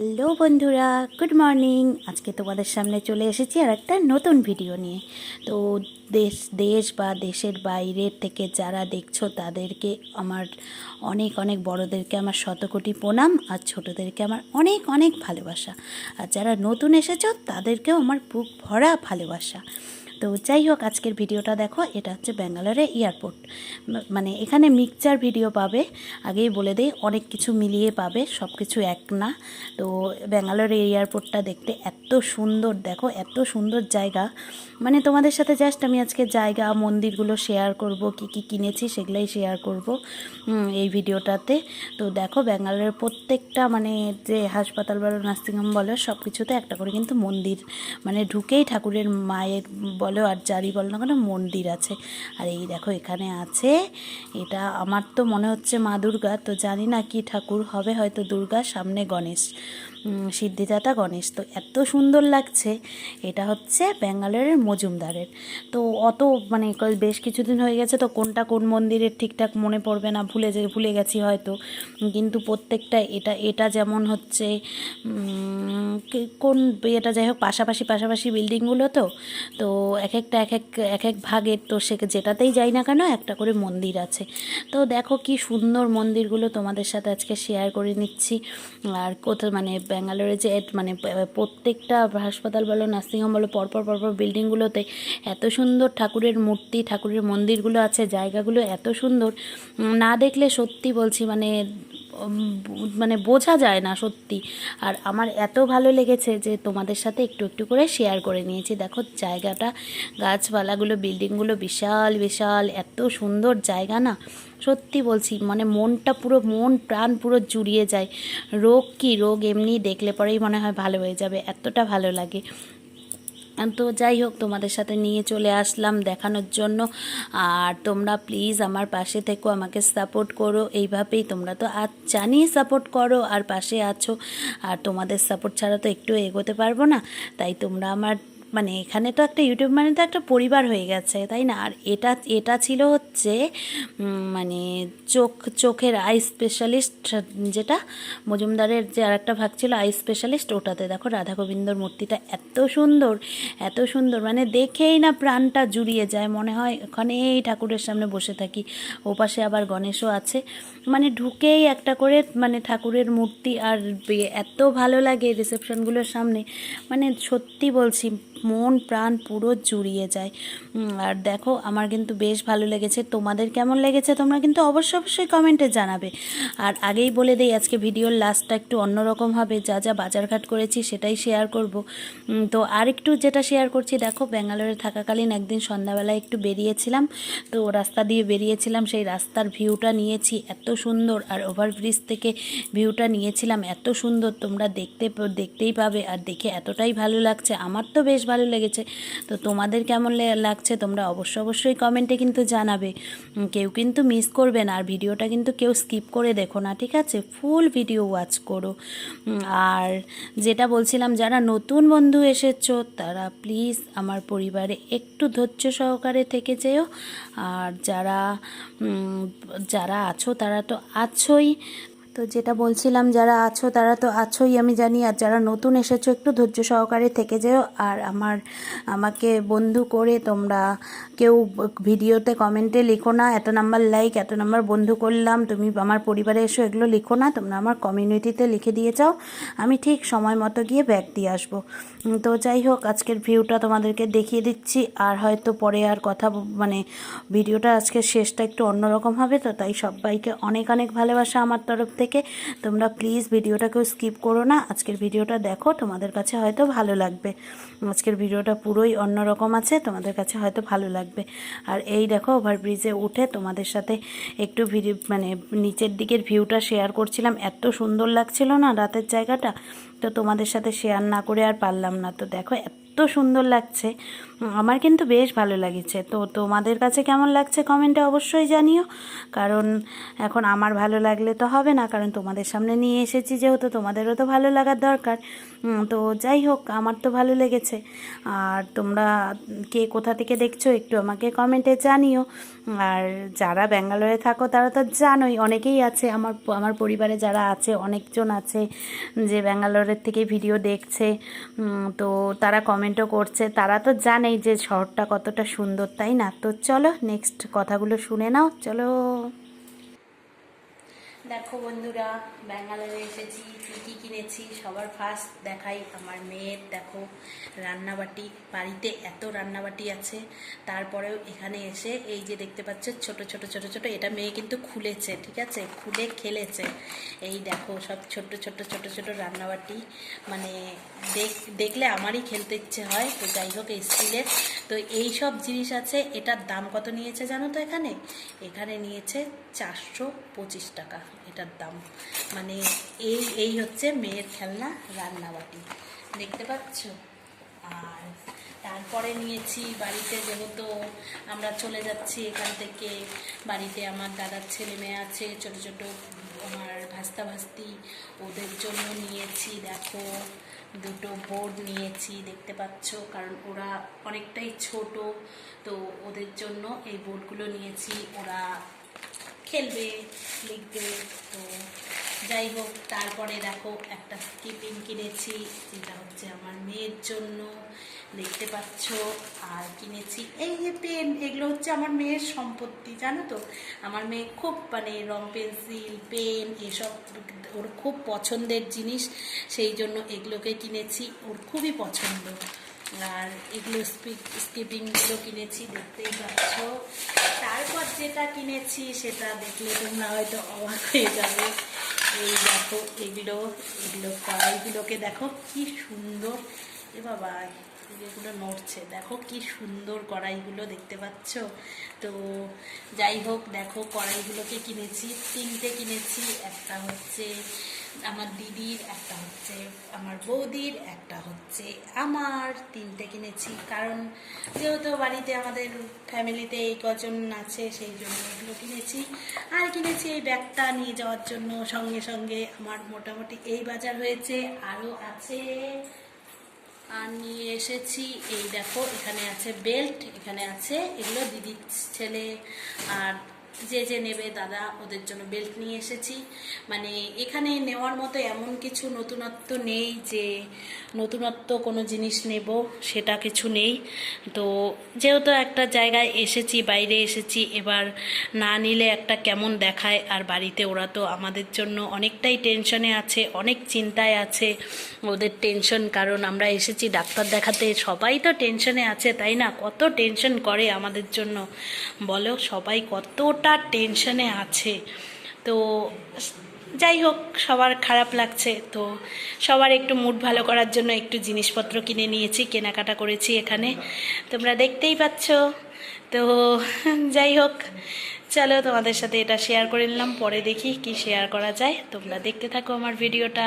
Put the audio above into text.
Hello বন্ধুরা, good morning. আজকে তোমাদের সামনে চলে এসেছি আর একটা নতুন ভিডিও নিয়ে। তো দেশ দেশ বা দেশের বাইরের থেকে যারা দেখছ, তাদেরকে আমার অনেক অনেক বড়োদেরকে আমার শতকোটি প্রণাম আর ছোটোদেরকে আমার অনেক অনেক ভালোবাসা। আর যারা নতুন এসেছ, তাদেরকেও আমার বুক ভরা ভালোবাসা। তো যাই হোক আজকের ভিডিওটা দেখো, এটা হচ্ছে ব্যাঙ্গালোরে এয়ারপোর্ট। মানে এখানে মিক্সচার ভিডিও পাবে, আগেই বলে দিই, অনেক কিছু মিলিয়ে পাবে সব কিছু এক না। তো ব্যাঙ্গালোরে এয়ারপোর্টটা দেখতে এত সুন্দর, দেখো, এত সুন্দর জায়গা। মানে তোমাদের সাথে জাস্ট আমি আজকে জায়গা, মন্দিরগুলো শেয়ার করব, কি কি কিনেছি সেগুলোই শেয়ার করব এই ভিডিওটাতে। তো দেখো, ব্যাঙ্গালোরের প্রত্যেকটা মানে যে হাসপাতাল বলো, নার্সিংহোম বলো সব কিছুতে একটা করে কিন্তু মন্দির। মানে ঢুকেই ঠাকুরের মায়ের বলো আর যারই বলো না কেন, মন্দির আছে। আর এই দেখো এখানে আছে, এটা আমার তো মনে হচ্ছে মা দুর্গা, তো জানি না কি ঠাকুর হবে, হয়তো দুর্গা, সামনে গণেশ। সিদ্ধিদাতা গণেশ। তো এত সুন্দর লাগছে। এটা হচ্ছে ব্যাঙ্গালোরের মজুমদারের। তো অত মানে বেশ কিছুদিন হয়ে গেছে, তো কোনটা কোন মন্দিরের ঠিকঠাক মনে পড়বে না, ভুলে যে, ভুলে গেছি হয়তো। কিন্তু প্রত্যেকটা এটা এটা যেমন হচ্ছে কোন এটা যাই হোক, পাশাপাশি পাশাপাশি বিল্ডিংগুলো তো তো এক একটা এক এক এক এক ভাগের, তো সে যেটাতেই যাই না কেন, একটা করে মন্দির আছে। তো দেখো কি সুন্দর মন্দিরগুলো তোমাদের সাথে আজকে শেয়ার করে নিচ্ছি। আর কোথাও মানে ব্যাঙ্গালোরে যে মানে প্রত্যেকটা হাসপাতাল বলো নার্সিংহোম বলো, পরপর পরপর বিল্ডিংগুলোতে এত সুন্দর ঠাকুরের মূর্তি, ঠাকুরের মন্দিরগুলো আছে, জায়গাগুলো এত সুন্দর। না দেখলে সত্যি বলছি মানে মানে বোঝা যায় না সত্যি। আর আমার এত ভালো লেগেছে যে তোমাদের সাথে একটু একটু করে শেয়ার করে নিয়েছি। দেখো, জায়গাটা, গাছপালাগুলো বিল্ডিংগুলো বিশাল বিশাল। এত সুন্দর জায়গা না? সত্যি বলছি মানে মনটা পুরো, মন, প্রাণ পুরো জুড়িয়ে যায়। রোগ কি রোগ, এমনি দেখলে পরেই মনে হয় ভালো হয়ে যাবে। এতটা ভালো লাগে। তো যাই হোক, তোমাদের সাথে নিয়ে চলে আসলাম দেখানোর জন্য। আর তোমরা প্লিজ আমার পাশে থেকো, আমাকে সাপোর্ট করো। এইভাবেই তোমরা তো আজ জানিয়ে সাপোর্ট করো আর পাশে আছো। আর তোমাদের সাপোর্ট ছাড়া তো একটু এগোতে পারব না। তাই তোমরা আমার মানে এখানে তো একটা ইউটিউব মানে তো একটা পরিবার হয়ে গেছে, তাই না? আর এটা এটা ছিল হচ্ছে মানে চোখ, চোখের আই স্পেশালিস্ট যেটা মজুমদারের যে আর একটা ভাগ ছিল আই স্পেশালিস্ট ওটাতে দেখো রাধা গোবিন্দর মূর্তিটা এত সুন্দর এত সুন্দর মানে দেখেই না প্রাণটা জুড়িয়ে যায়, মনে হয় ওখানে এই ঠাকুরের সামনে বসে থাকি, ওপাশে আবার গণেশও আছে মানে ঢুকেই একটা করে মানে ঠাকুরের মূর্তি, আর এত ভালো লাগে রিসেপশনগুলোর সামনে মানে সত্যি বলছি মন, প্রাণ পুরো জুড়িয়ে যায়। আর দেখো, আমার কিন্তু বেশ ভালো লেগেছে। তোমাদের কেমন লেগেছে তোমরা কিন্তু অবশ্যই অবশ্যই কমেন্টে জানাবে। আর আগেই বলে দেই, আজকে ভিডিওর লাস্টটা একটু অন্যরকম হবে। যা যা বাজারঘাট করেছি সেটাই শেয়ার করব। তো আর একটু যেটা শেয়ার করছি, দেখো, ব্যাঙ্গালোরে থাকাকালীন একদিন সন্ধ্যাবেলায় একটু বেরিয়েছিলাম। তো রাস্তা দিয়ে বেরিয়েছিলাম, সেই রাস্তার ভিউটা নিয়েছি, এত সুন্দর। আর ওভারব্রিজ থেকে ভিউটা নিয়েছিলাম, এত সুন্দর। তোমরা দেখতে, দেখতেই পাবে। আর দেখে এতটাই ভালো লাগছে। আমার তো বেশ ভালো লেগেছে। তো তোমাদের কেমন লাগছে তোমরা অবশ্য অবশ্যই কমেন্টে কিন্তু জানাবে। কেউ কিন্তু মিস করবে না। আর ভিডিওটা কিন্তু কেউ স্কিপ করে দেখো না, ঠিক আছে? ফুল ভিডিও ওয়াচ করো। আর যেটা বলছিলাম, যারা নতুন বন্ধু এসেছ, তারা প্লিজ আমার পরিবারে একটু ধৈর্য সহকারে থেকে যেও। আর যারা যারা আছো, তারা তো আছোই। তো যেটা বলছিলাম, যারা আছো তারা তো আছোই আমি জানি, আর যারা নতুন এসেছ একটু ধৈর্য সহকারে থেকে যেও। আর আমার, আমাকে বন্ধু করে তোমরা কেউ ভিডিওতে কমেন্টে লিখো না, এত নাম্বার লাইক, এত নাম্বার বন্ধু করলাম, তুমি আমার পরিবারে এসো, এগুলো লিখো না, তোমরা আমার কমিউনিটিতে লিখে দিয়ে যাও, আমি ঠিক সময় মতো গিয়ে ব্যাগ দিয়ে আসব। তো যাই হোক, আজকের ভিউটা তোমাদেরকে দেখিয়ে দিচ্ছি, আর হয়তো পরে আর কথা মানে ভিডিওটা আজকের শেষটা একটু অন্যরকম হবে, তো তাই সবাইকে অনেক অনেক ভালোবাসা আমার তরফ থেকে। তোমরা প্লিজ ভিডিওটাকেও স্কিপ করো না। আজকের ভিডিওটা দেখো, তোমাদের কাছে হয়তো ভালো লাগবে। আজকের ভিডিওটা পুরোই অন্যরকম আছে, তোমাদের কাছে হয়তো ভালো লাগবে। আর এই দেখো ওভারব্রিজে উঠে তোমাদের সাথে একটু ভিডিও মানে নিচের দিকের ভিউটা শেয়ার করছিলাম। এত সুন্দর লাগছিল না রাতের জায়গাটা? তো তোমাদের সাথে শেয়ার না করে আর পারলাম না। তো দেখো এত সুন্দর লাগছে। আমার কিন্তু বেশ ভালো লাগেছে। তো তোমাদের কাছে কেমন লাগছে কমেন্টে অবশ্যই জানিও। কারণ এখন আমার ভালো লাগলে তো হবে না। কারণ তোমাদের সামনে নিয়ে এসেছি যেহেতু তোমাদেরও তো ভালো লাগার দরকার। তো যাই হোক, আমার তো ভালো লেগেছে। আর তোমরা কে কোথা থেকে দেখছ একটু আমাকে কমেন্টে জানিও। আর যারা ব্যাঙ্গালোরে থাকো, তারা তো জানোই, অনেকেই আছে, আমার আমার পরিবারে যারা আছে, অনেকজন আছে যে ব্যাঙ্গালোরের থেকে ভিডিও দেখছে তো তারা কমেন্টও করছে। তারা তো জানেই যে শহরটা কতটা সুন্দর, তাই না? তো চলো নেক্সট কথাগুলো শুনে নাও, চলো। দেখো বন্ধুরা, ব্যাঙ্গালোরে এসেছি, কী কী কিনেছি, সবার ফার্স্ট দেখাই আমার মেয়ের, দেখো, রান্নাবাটি, বাড়িতে এত রান্নাবাটি আছে। তারপরেও এখানে এসে এই যে দেখতে পাচ্ছ, ছোট ছোট ছোট ছোট, এটা মেয়ে কিন্তু খুলেছে, ঠিক আছে? খুলে খেলেছে। এই দেখো, সব ছোট ছোট ছোট ছোট রান্নাবাটি মানে দেখ, দেখলে আমারই খেলতে ইচ্ছে হয়, তো যাই হোক স্টিলের। তো এই সব জিনিস আছে, এটার দাম কত নিয়েছে জানো তো এখানে? এখানে নিয়েছে চারশো পঁচিশ টাকা। এটার দাম। মানে এই এই হচ্ছে মেয়ের খেলনা, রান্নাবাটি। দেখতে পাচ্ছ? আর তারপরে নিয়েছি বাড়িতে যেহেতু আমরা চলে যাচ্ছি এখান থেকে, বাড়িতে আমার দাদার ছেলে মেয়ে আছে, ছোট ছোট আমার ভাস্তা ভাস্তি, ওদের জন্য নিয়েছি, দেখো, দুটো বোর্ড নিয়েছি, দেখতে পাচ্ছ? কারণ ওরা অনেকটাই ছোট, তো ওদের জন্য এই বোর্ডগুলো নিয়েছি। ওরা খেলবে, লিখবে, তো যাই হোক, তারপরে দেখো একটা স্কিপিং কিনেছি, যেটা হচ্ছে আমার মেয়ের জন্য, দেখতে পাচ্ছ, আর কিনেছি এই যে পেন, এগুলো হচ্ছে আমার মেয়ের সম্পত্তি, জানো তো? আমার মেয়ে খুব মানে রং পেন্সিল, পেন, এসব ওর খুব পছন্দের জিনিস, সেই জন্য এগুলোকে কিনেছি, ওর খুবই পছন্দ। আর এগুলো স্কিপিংগুলো কিনেছি, দেখতেই পাচ্ছ। তারপর যেটা কিনেছি, সেটা দেখলে তোমরা হয়তো অবাক হয়ে যাবে। এই দেখো, এগুলো এগুলো কড়াইগুলোকে দেখো, কি সুন্দর। এ বাবা, এগুলো নড়ছে। দেখো কি সুন্দর কড়াইগুলো দেখতে পাচ্ছ। তো যাই হোক, দেখো কড়াইগুলোকে কিনেছি, তিনটে কিনেছি। একটা হচ্ছে আমার দিদির একটা হচ্ছে, আমার বৌদির একটা হচ্ছে, আমার তিনটে কিনেছি। কারণ যেহেতু বাড়িতে আমাদের ফ্যামিলিতে এই কজন আছে, সেই জন্য এগুলো কিনেছি। আর কিনেছি এই ব্যাগটা নিয়ে যাওয়ার জন্য সঙ্গে সঙ্গে আমার মোটামুটি এই বাজার হয়েছে। আরও আছে। আর নিয়ে এসেছি, এই দেখো, এখানে আছে বেল্ট এখানে আছে এগুলো দিদির ছেলে আর যে যে নেবে দাদা, ওদের জন্য বেল্ট নিয়ে এসেছি। মানে এখানে নেওয়ার মতো এমন কিছু নতুনত্ব নেই যে নতুনত্ব কোনো জিনিস নেব, সেটা কিছু নেই। তো যেহেতু একটা জায়গায় এসেছি, বাইরে এসেছি, এবার না নিলে একটা কেমন দেখায়? আর বাড়িতে ওরা তো আমাদের জন্য অনেকটাই টেনশনে আছে, অনেক চিন্তায় আছে। ওদের টেনশন, কারণ আমরা এসেছি ডাক্তার দেখাতে, সবাই তো টেনশনে আছে, তাই না? কত টেনশন করে আমাদের জন্য? বলো, সবাই কতটা টেনশনে আছে। তো যাই হোক, সবার খারাপ লাগছে। তো সবার একটু মুড ভালো করার জন্য একটু জিনিসপত্র কিনে নিয়েছি, কেনাকাটা করেছি এখানে। তোমরা দেখতেই পাচ্ছ। তো যাই হোক, চলো তোমাদের সাথে এটা শেয়ার করে নিলাম। পরে দেখি কি শেয়ার করা যায়। তোমরা দেখতে থাকো আমার ভিডিওটা